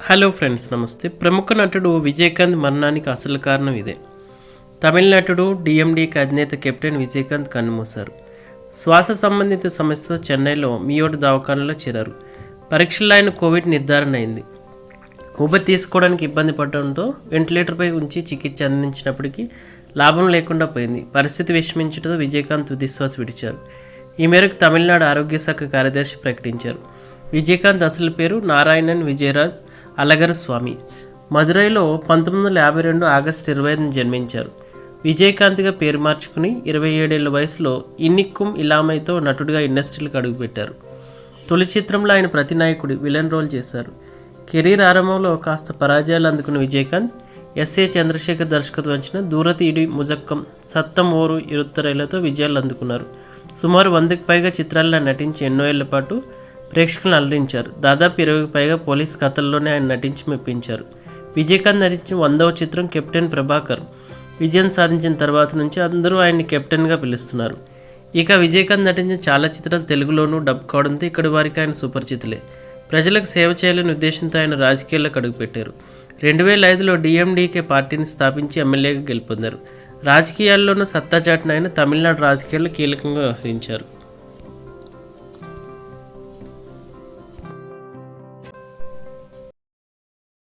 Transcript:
Hello friends నమస్తే. ప్రముఖ నటుడు విజయకాంత్ మరణానికి అసలు కారణం ఇదే. తమిళ నటుడు డిఎండికి అధినేత కెప్టెన్ విజయకాంత్ కన్నుమూశారు. శ్వాస సంబంధిత సమస్యతో చెన్నైలో మియోడ్ దవాఖానలో చేరారు. పరీక్షల్లో ఆయన కోవిడ్ నిర్ధారణ అయింది. ఊపిరి తీసుకోవడానికి ఇబ్బంది పడడంతో వెంటిలేటర్పై ఉంచి చికిత్స అందించినప్పటికీ లాభం లేకుండా పోయింది. పరిస్థితి విషమించడంతో విజయకాంత్ తుదిశ్వాస విడిచారు. ఈ మేరకు తమిళనాడు ఆరోగ్య శాఖ కార్యదర్శి ప్రకటించారు. విజయకాంత్ అసలు పేరు నారాయణన్ విజయరాజ్. అలగర స్వామి. మదురైలో పంతొమ్మిది వందల యాభై రెండు ఆగస్టు ఇరవై ఐదున జన్మించారు. విజయకాంత్గా పేరు మార్చుకుని ఇరవై ఏడేళ్ళ వయసులో ఇన్నిక్కుం ఇలామైతో నటుడిగా ఇండస్ట్రీలకు అడుగుపెట్టారు. తొలి చిత్రంలో ఆయన ప్రతినాయకుడి విలన్ రోల్ చేశారు. కెరీర్ ఆరంభంలో కాస్త పరాజయాలు అందుకున్న విజయకాంత్ ఎస్ఏ చంద్రశేఖర్ దర్శకత్వం వచ్చిన దూరతీడి ముజక్కం సత్తం ఓరు ఇరుత్తరైలతో విజయాలు అందుకున్నారు. సుమారు వందకి పైగా చిత్రాల్లో నటించి ఎన్నో ఏళ్ళ పాటు ప్రేక్షకులను అలరించారు. దాదాపు ఇరవైకి పైగా పోలీస్ కథల్లోనే ఆయన నటించి మెప్పించారు. విజయకాంత్ నటించిన వందవ చిత్రం కెప్టెన్ ప్రభాకర్. విజయం సాధించిన తర్వాత నుంచి అందరూ ఆయన్ని కెప్టెన్గా పిలుస్తున్నారు. ఇక విజయకాంత్ నటించిన చాలా చిత్రాలు తెలుగులోనూ డబ్ కావడంతో ఇక్కడి వారికి ఆయన సుపరిచితులే ప్రజలకు సేవ చేయాలనే ఉద్దేశంతో ఆయన రాజకీయాల్లోకి అడుగుపెట్టారు. రెండు వేల ఐదులో డిఎండికే పార్టీని స్థాపించి ఎమ్మెల్యేగా గెలుపొందారు. రాజకీయాల్లోనూ సత్తా చాటిన ఆయన తమిళనాడు రాజకీయాల్లో కీలకంగా వ్యవహరించారు.